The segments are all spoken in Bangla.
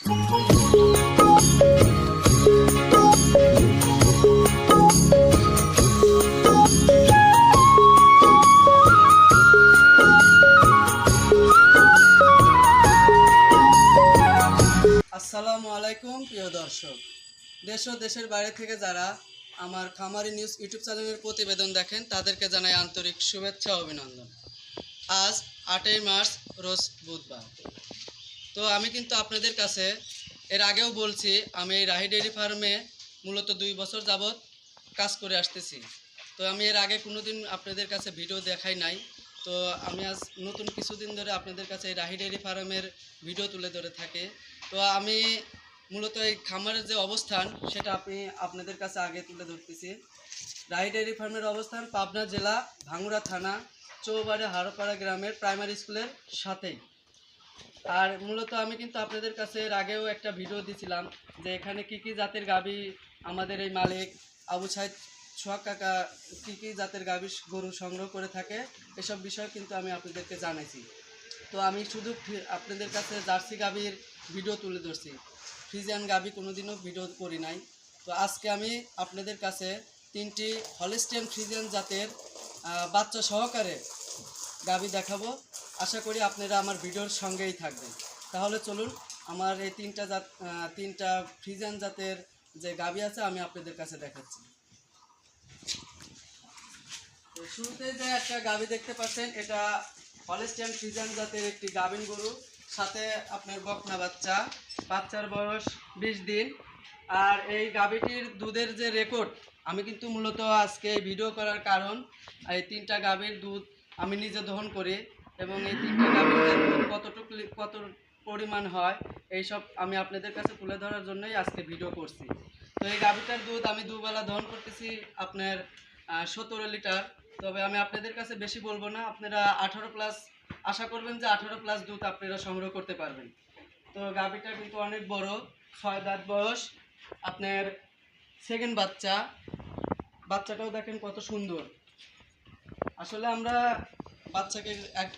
আসসালামু আলাইকুম, প্রিয় দর্শক। দেশ ও দেশের বাইরে থেকে যারা আমার খামারি নিউজ ইউটিউব চ্যানেলের প্রতিবেদন দেখেন, তাদেরকে জানাই আন্তরিক শুভেচ্ছা অভিনন্দন। আজ আটই মার্চ, রোজ বুধবার। তো আমি কিন্তু আপনাদের কাছে এর আগেও বলছি, আমি এই রাহি ডেয়ারি ফার্মে মূলত দুই বছর যাবৎ কাজ করে আসতেছি। তো আমি এর আগে কোনো দিন আপনাদের কাছে ভিডিও দেখাই নাই। তো আমি আজ নতুন কিছুদিন ধরে আপনাদের কাছে এই রাহি ডেয়ারি ফার্মের ভিডিও তুলে ধরে থাকে। তো আমি মূলত এই খামারের যে অবস্থান, সেটা আপনি আপনাদের কাছে আগে তুলে ধরতেছি। রাহি ডেয়ারি ফার্মের অবস্থান পাবনা জেলা, ভাঙ্গুড়া থানা চৌবাড়ি হারোপাড়া গ্রামের প্রাইমারি স্কুলের সাথেই। আর মূলত আমি কিন্তু আপনাদের কাছে এর আগেও একটা ভিডিও দিছিলাম যে এখানে কি কি জাতের গাবি আমাদের এই মালিক আবু সাইদ সোহাগ কাকা কী কী জাতের গাবি গরু সংগ্রহ করে থাকে, এসব বিষয় কিন্তু আমি আপনাদেরকে জানাইছি। তো আমি শুধু আপনাদের কাছে জার্সি গাবির ভিডিও তুলে ধরছি। ফ্রিজিয়ান গাবি কোনোদিনও ভিডিও করি নাই। তো আজকে আমি আপনাদের কাছে তিনটি হলিস্টিয়ান ফ্রিজিয়ান জাতের বাচ্চা সহকারে গাবি দেখাবো। আশা করি আপনারা আমার ভিডিওর সঙ্গেই থাকবেন। তাহলে চলুন, আমার এই তিনটা জাত তিনটা ফ্রিজান জাতের যে গাবি আছে, আমি আপনাদের কাছে দেখাচ্ছি। শুরুতে যে একটা গাবি দেখতে পাচ্ছেন, এটা হলিস্টিয়ান ফ্রিজান জাতের একটি গাভিন গরু। সাথে আপনার বকনা বাচ্চা, বাচ্চার বয়স বিশ দিন। আর এই গাভিটির দুধের যে রেকর্ড আমি কিন্তু মূলত আজকে ভিডিও করার কারণ, এই তিনটা গাভীর দুধ আমি নিজে দহন করি এবং এই তিনটা গাভীর কতটুকু কত পরিমাণ হয়, এইসব আমি আপনাদের কাছে তুলে ধরার জন্যই আজকে ভিডিও করছি। তো এই গাভীটার দুধ আমি দুবেলা দহন করতেছি আপনার সতেরো লিটার। তবে আমি আপনাদের কাছে বেশি বলব না, আপনারা আঠারো প্লাস আশা করবেন যে আঠারো প্লাস দুধ আপনারা সংগ্রহ করতে পারবেন। তো গাভীটা কিন্তু অনেক বড়, ছয় দাঁত বয়স, আপনার সেকেন্ড বাচ্চা। বাচ্চাটাও দেখেন কত সুন্দর। আসলে আমরা বাচ্চাকে এক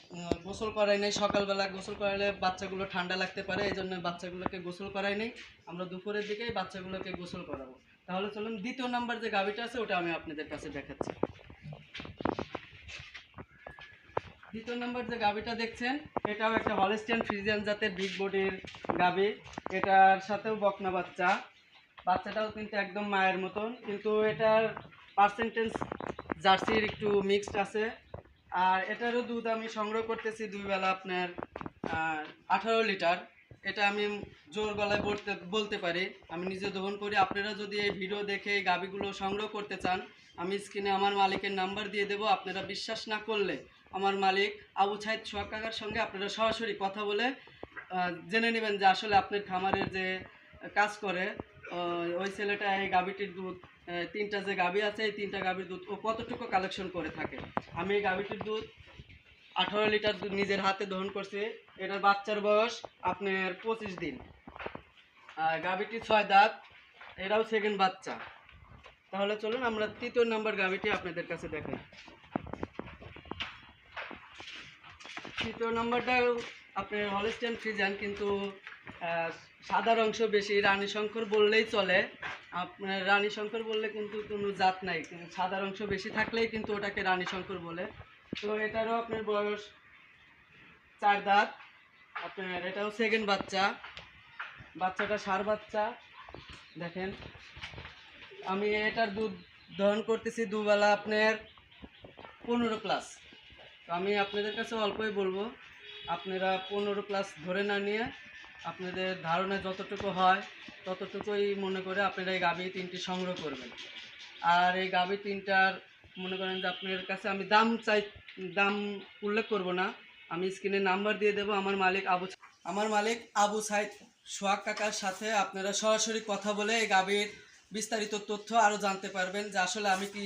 গোসল করাই নাই, সকালবেলা গোসল করালে বাচ্চাগুলো ঠান্ডা লাগতে পারে, এই জন্য বাচ্চাগুলোকে গোসল করাই নেই। আমরা দুপুরের দিকেই বাচ্চাগুলোকে গোসল করাবো। তাহলে চলুন দ্বিতীয় নাম্বার যে গাভিটা আছে, ওটা আমি আপনাদের কাছে দেখাচ্ছি। দ্বিতীয় নম্বর যে গাভিটা দেখছেন, এটাও একটা হলিস্টিয়ান ফ্রিজিয়ান জাতের বিগ বডির গাভি। এটার সাথেও বকনা বাচ্চা। বাচ্চাটাও কিন্তু একদম মায়ের মতন, কিন্তু এটার পার্সেন্টেজ জার্সির একটু মিক্সড আছে। আর এটারও দুধ আমি সংগ্রহ করতেছি দুই বেলা আপনার আঠারো লিটার। এটা আমি জোর গলায় বলতে বলতে পারি। আমি নিজে দহন করি। আপনারা যদি এই ভিডিও দেখে গাভিগুলো সংগ্রহ করতে চান, আমি স্ক্রিনে আমার মালিকের নাম্বার দিয়ে দেবো। আপনারা বিশ্বাস না করলে আমার মালিক আবু ছাইদ সোহাগ কাকার সঙ্গে আপনারা সরাসরি কথা বলে জেনে নেবেন যে আসলে আপনার খামারের যে কাজ করে ওই ছেলেটা এই গাভীটির দুধ তিনটা যে গাভী আছে, এই তিনটা গাভির দুধ ও কতটুকু কালেকশন করে থাকে? আমি এই গাভিটির দুধ আঠারো লিটার দুধ নিজের হাতে দহন করছি। এটার বাচ্চার বয়স আপনার পঁচিশ দিন। আর গাভিটি ছয় দাঁত, এটাও সেকেন্ড বাচ্চা। তাহলে চলুন, আমরা তৃতীয় নাম্বার গাভীটি আপনাদের কাছে দেখাই। তৃতীয় নাম্বারটা আপনার হলিস্টেন ফ্রিজান কিন্তু সাদার অংশ বেশি, রানী শঙ্কর বললেই চলে। আপনার রানী শঙ্কর বললে কিন্তু কোনো জাত নাই। সাদার অংশ বেশি থাকলেই কিন্তু ওটাকে রানী শঙ্কর বলে। তো এটারও আপনার বয়স চার দাঁত। আপনার এটাও সেকেন্ড বাচ্চা। বাচ্চাটা সার বাচ্চা। দেখেন, আমি এটার দুধ দহন করতেছি দুবেলা আপনার পনেরো প্লাস তো আমি আপনাদের কাছে অল্পই বলব, আপনারা পনেরো প্লাস ধরে না নিয়ে আপনাদের ধারণা যতটুকু হয়, ততটুকুই মনে করে আপনারা এই গাভী তিনটি সংগ্রহ করবেন। আর এই গাভী তিনটার মনে করেন যে আপনার কাছে আমি দাম চাই, দাম উল্লেখ করব না। আমি স্ক্রিনে নাম্বার দিয়ে দেবো, আমার মালিক আবু আমার মালিক আবু সাইদ সোহাগ কাকার সাথে আপনারা সরাসরি কথা বলে এই গাভীর বিস্তারিত তথ্য আরও জানতে পারবেন যে আসলে আমি কি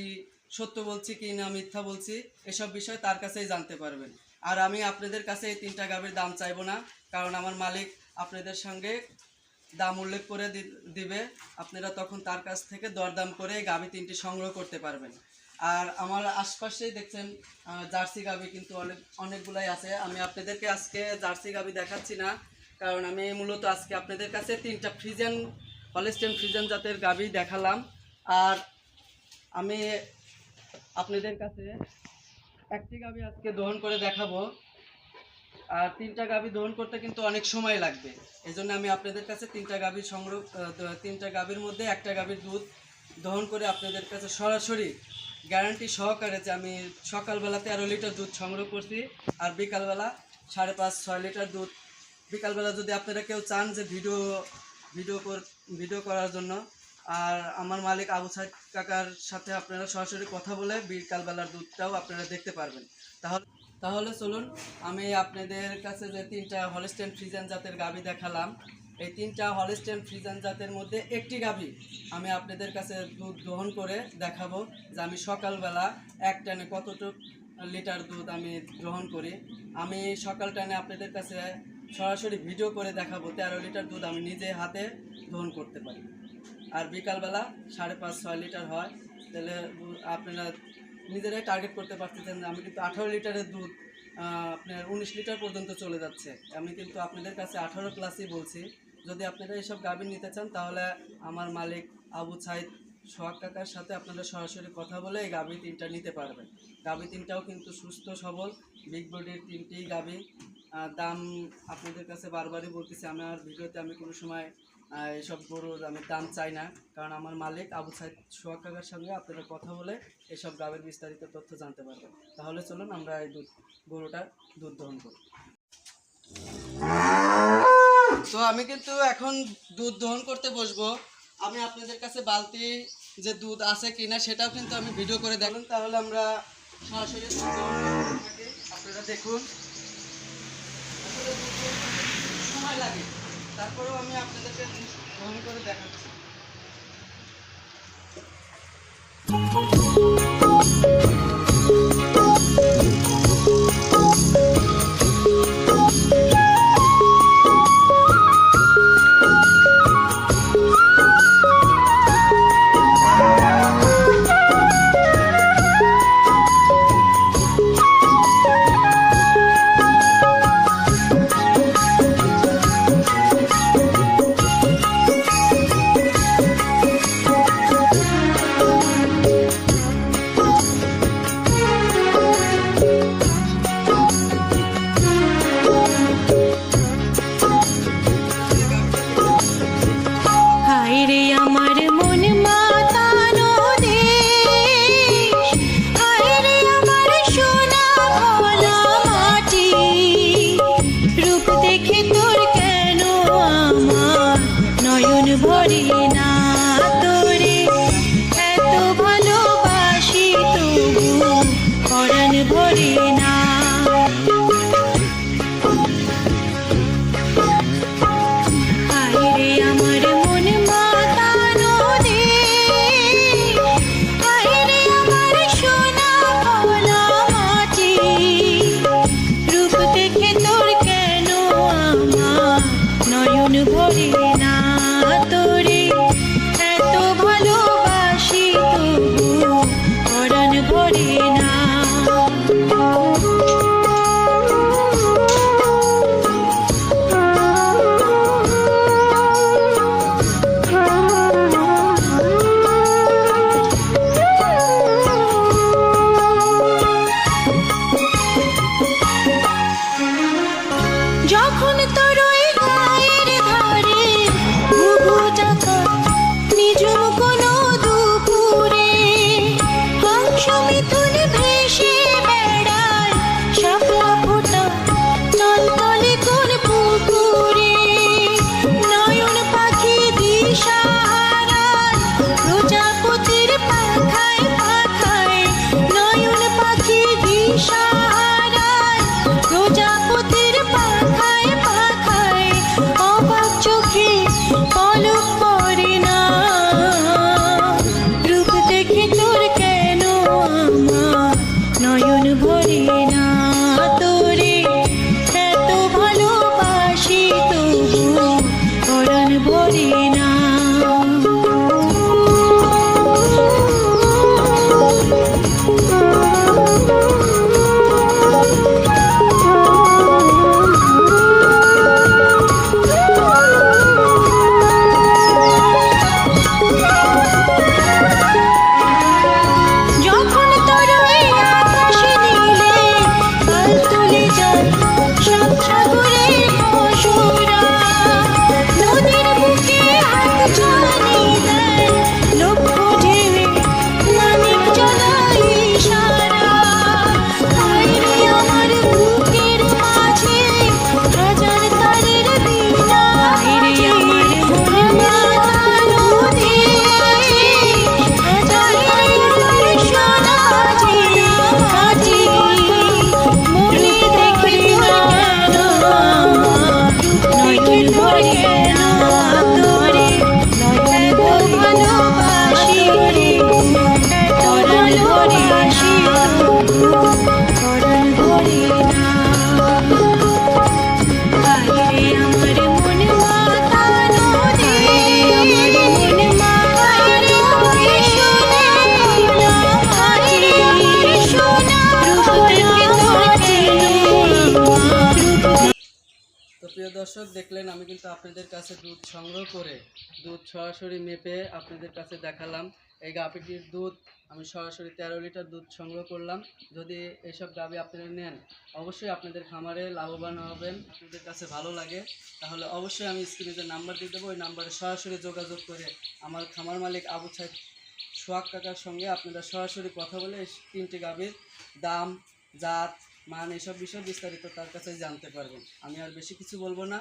সত্য বলছি, কি না মিথ্যা বলছি, এসব বিষয় তার কাছেই জানতে পারবেন। আর আমি আপনাদের কাছে এই তিনটা গাভীর দাম চাইব না, কারণ আমার মালিক আপনাদের সঙ্গে দাম উল্লেখ করে দিবে। আপনারা তখন তার কাছ থেকে দরদাম করে গাভী তিনটি সংগ্রহ করতে পারবেন। আর আমার আশপাশেই দেখছেন জার্সি গাভী কিন্তু অনেক অনেকগুলাই আছে। আমি আপনাদেরকে আজকে জার্সি গাভী দেখাচ্ছি না, কারণ আমি মূলত আজকে আপনাদের কাছে তিনটা ফ্রিজেন হলিস্টেন ফ্রিজেন জাতের গাভী দেখালাম। আর আমি আপনাদের কাছে একটি গাভী আজকে দহন করে দেখাবো। আর তিনটা গাভী দহন করতে কিন্তু অনেক সময় লাগবে। এই জন্য আমি আপনাদের কাছে তিনটা গাভীর সংগ্রহ তিনটা গাভীর মধ্যে একটা গাভীর দুধ দহন করে আপনাদের কাছে সরাসরি গ্যারান্টি সহকারে যে আমি সকালবেলা তেরো লিটার দুধ সংগ্রহ করছি আর বিকালবেলা সাড়ে পাঁচ, ছয় লিটার দুধ। বিকালবেলা যদি আপনারা কেউ চান যে ভিডিও ভিডিও কর, ভিডিও করার জন্য, আর আমার মালিক আবু সাইদ কাকার সাথে আপনারা সরাসরি কথা বলে বিকালবেলার দুধটাও আপনারা দেখতে পারবেন। তাহলে তাহলে চলুন, আমি আপনাদের কাছে যে তিনটা হলস্টেন ফ্রিজান জাতের গাভী দেখালাম, এই তিনটা হলস্টেন ফ্রিজান জাতের মধ্যে একটি গাভী আমি আপনাদের কাছে দুধ দহন করে দেখাবো, যে আমি সকালবেলা এক টানে কতটুকু লিটার দুধ আমি গ্রহণ করি। আমি সকাল টানে আপনাদের কাছে সরাসরি ভিডিও করে দেখাবো, তেরো লিটার দুধ আমি নিজে হাতে দহন করতে পারি। আর বিকালবেলা সাড়ে পাঁচ, ছয় লিটার হয়, তাহলে আপনারা নিজেরাই টার্গেট করতে পারতেছেন আমি কিন্তু আঠারো লিটারের দুধ আপনার উনিশ লিটার পর্যন্ত চলে যাচ্ছে। আমি কিন্তু আপনাদের কাছে আঠারো প্লাসই বলছি। যদি আপনারা এইসব গাভী নিতে চান, তাহলে আমার মালিক আবু সাইদ সোহাগ কাকার সাথে আপনারা সরাসরি কথা বলে এই গাভী তিনটা নিতে পারবেন। গাভী তিনটাও কিন্তু সুস্থ, সবল বিগ বডির তিনটি গাভী। দাম আপনাদের কাছে বারবারই বলতেছি আমার ভিডিওতে আমি কোনো সময় এসব গরুর আমি দাম চাই না, কারণ আমার মালিক আবু সাইদ সোহাগ কাকার সঙ্গে আপনারা কথা বলে এসব গাভীর বিস্তারিত তথ্য জানতে পারবেন। তাহলে চলুন আমরা এই দুধ, গরুটা দুধ দহন করি। তো আমি কিন্তু এখন দুধ দহন করতে বসবো। আমি আপনাদের কাছে বালতি যে দুধ আছে কিনা সেটাও কিন্তু আমি ভিডিও করে দেখুন তাহলে আমরা সরাসরি। আপনারা দেখুন। সময় লাগে। তারপরেও আমি আপনাদেরকে দুধ করে দেখাচ্ছি। নয়ন আমি কিন্তু আপনাদের কাছে দুধ সংগ্রহ করে, দুধ সরাসরি মেপে আপনাদের কাছে দেখালাম। এই গাভীটির দুধ, আমি সরাসরি তেরো লিটার দুধ সংগ্রহ করলাম। যদি এসব গাভী আপনারা নেন, অবশ্যই আপনাদের খামারে লাভবান হবেন, আপনাদের কাছে ভালো লাগে। তাহলে অবশ্যই আমি স্ক্রিনে যে নাম্বার দিয়ে দেবো, ওই নাম্বারে সরাসরি যোগাযোগ করে আমার খামার মালিক আবু সাহেব সোহাগ কাকার সঙ্গে আপনারা সরাসরি কথা বলে তিনটি গাভীর দাম, জাত, মান, এসব বিষয়ে বিস্তারিত তার কাছে জানতে পারবেন। আমি আর বেশি কিছু বলব না।